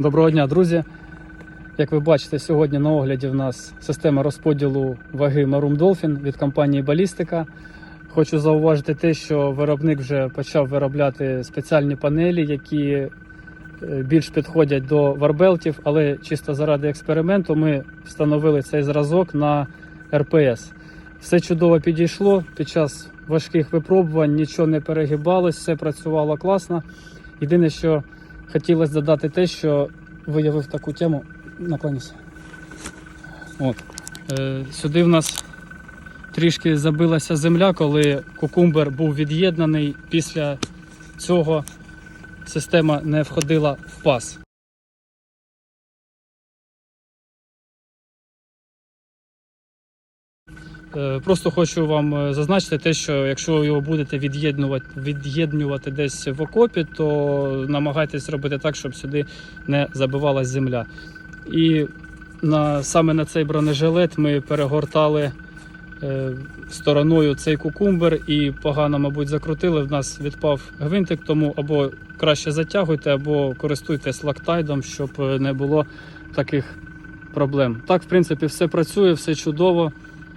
Доброго дня, друзі. Як ви бачите, сьогодні на огляді в нас система розподілу ваги Marum Dolphin від компанії Балістика. Хочу зауважити те, що виробник вже почав виробляти спеціальні панелі, які е, більш підходять до варбелтів, але чисто заради експерименту ми встановили цей зразок на РПС. Все чудово підійшло під час важких випробувань, нічого не перегибалось, все працювало класно. Єдине, що хотілося додати те, що виявив таку тему. Наклоніся. От. Е, сюди в нас трішки забилася земля, коли кукумбер був від'єднаний. Після цього система не входила в пас. Просто хочу вам е, зазначити те, що якщо ви його будете від'єднувати, від'єднувати десь в окопі, то намагайтесь робити так, щоб сюди не забивалась земля. І на, саме на цей бронежилет ми перегортали е, стороною цей кукумбер і погано, мабуть, закрутили. В нас відпав гвинтик, тому або краще затягуйте, або користуйтесь лактайдом, щоб е, не було таких проблем. Так, в принципі, все працює, все чудово.